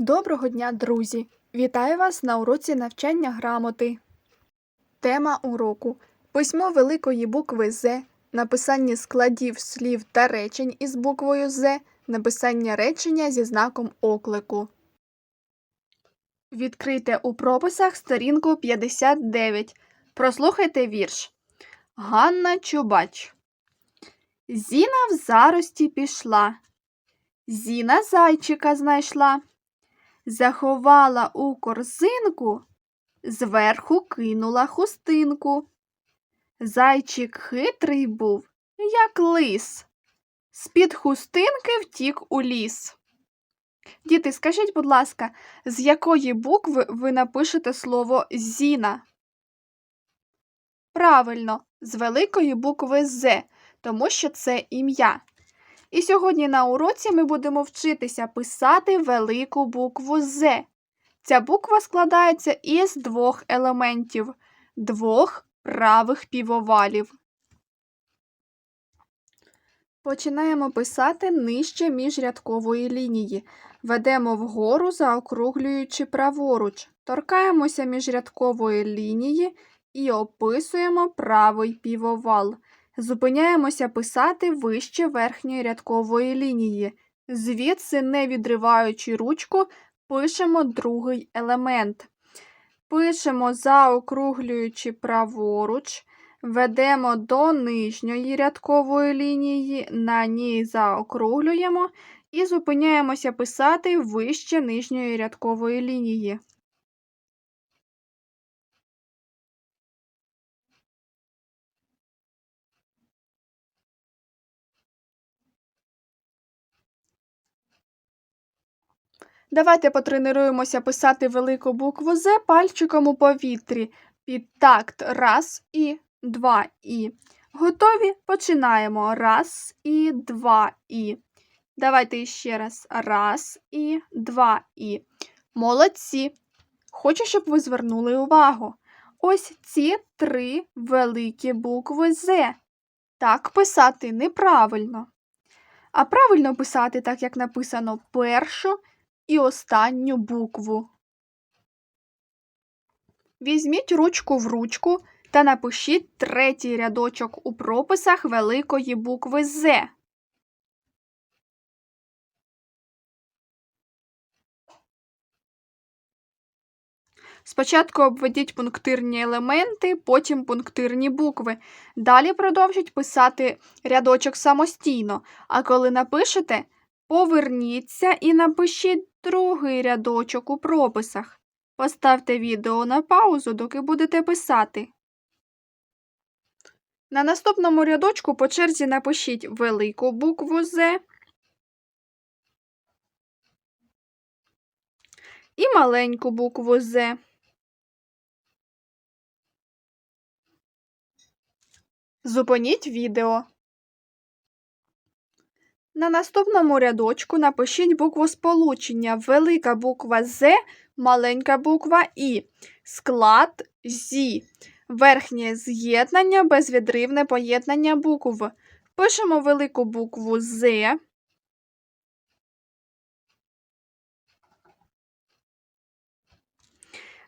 Доброго дня, друзі! Вітаю вас на уроці навчання грамоти. Тема уроку письмо великої букви З, написання складів слів та речень із буквою З, написання речення зі знаком оклику. Відкрийте у прописах сторінку 59. Прослухайте вірш. Ганна Чубач. Зіна в зарості пішла. Зіна зайчика знайшла заховала у корзинку, зверху кинула хустинку. Зайчик хитрий був, як лис, з-під хустинки втік у ліс. Діти, скажіть, будь ласка, з якої букви ви напишете слово зіна? Правильно, з великої букви З, тому що це ім'я. І сьогодні на уроці ми будемо вчитися писати велику букву З. Ця буква складається із двох елементів, двох правих півовалів. Починаємо писати нижче міжрядкової лінії. Ведемо вгору, заокруглюючи праворуч. Торкаємося міжрядкової лінії і описуємо правий півовал. Зупиняємося писати вище верхньої рядкової лінії. Звідси, не відриваючи ручку, пишемо другий елемент. Пишемо, заокруглюючи праворуч, ведемо до нижньої рядкової лінії, на ній заокруглюємо і зупиняємося писати вище нижньої рядкової лінії. Давайте потренуємося писати велику букву З пальчиком у повітрі. Під такт раз і два і. Готові? Починаємо. Раз і два і. Давайте ще раз. Раз і два і. Молодці. Хочу, щоб ви звернули увагу. Ось ці три великі букви З. Так писати неправильно. А правильно писати так, як написано першу і останню букву. Візьміть ручку в ручку та напишіть третій рядочок у прописах великої букви З. Спочатку обведіть пунктирні елементи, потім пунктирні букви. Далі продовжіть писати рядочок самостійно, а коли напишете, поверніться і напишіть другий рядочок у прописах. Поставте відео на паузу, доки будете писати. На наступному рядочку по черзі напишіть велику букву З і маленьку букву З. Зупиніть відео. На наступному рядочку напишіть букву сполучення велика буква З, маленька буква І, склад ЗІ, верхнє з'єднання, безвідривне поєднання букв. Пишемо велику букву З.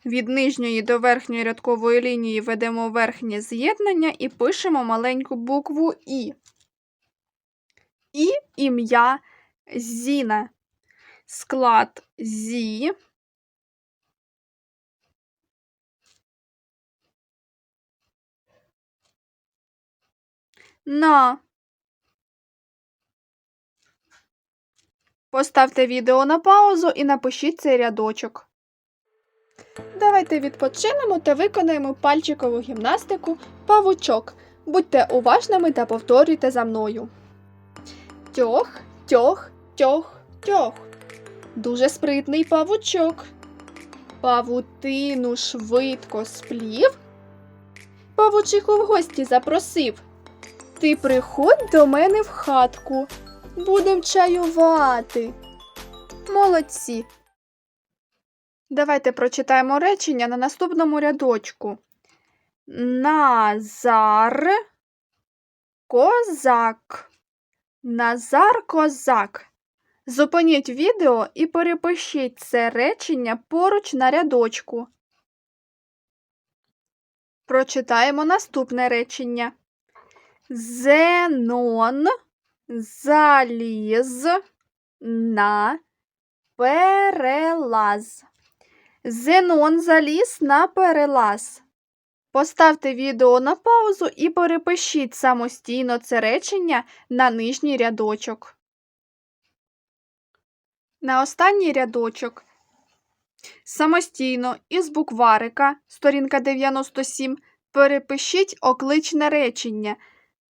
Від нижньої до верхньої рядкової лінії ведемо верхнє з'єднання і пишемо маленьку букву І. І ім'я Зіна. Склад Зі. На. Поставте відео на паузу і напишіть цей рядочок. Давайте відпочинемо та виконаємо пальчикову гімнастику павучок. Будьте уважними та повторюйте за мною. Тьох, тьох, тьох, тьох. Дуже спритний павучок. Павутину швидко сплів. Павучиху в гості запросив. Ти приходь до мене в хатку. Будем чаювати. Молодці. Давайте прочитаємо речення на наступному рядочку. Назар козак. Назар козак. Зупиніть відео і перепишіть це речення поруч на рядочку. Прочитаємо наступне речення. Зенон заліз на перелаз. Зенон заліз на перелаз. Поставте відео на паузу і перепишіть самостійно це речення на нижній рядочок. На останній рядочок самостійно із букварика, сторінка 97, перепишіть окличне речення.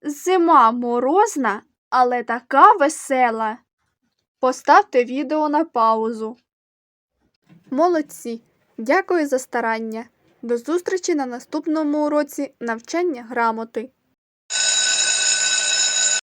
Зима морозна, але така весела. Поставте відео на паузу. Молодці! Дякую за старання. До зустрічі на наступному уроці навчання грамоти.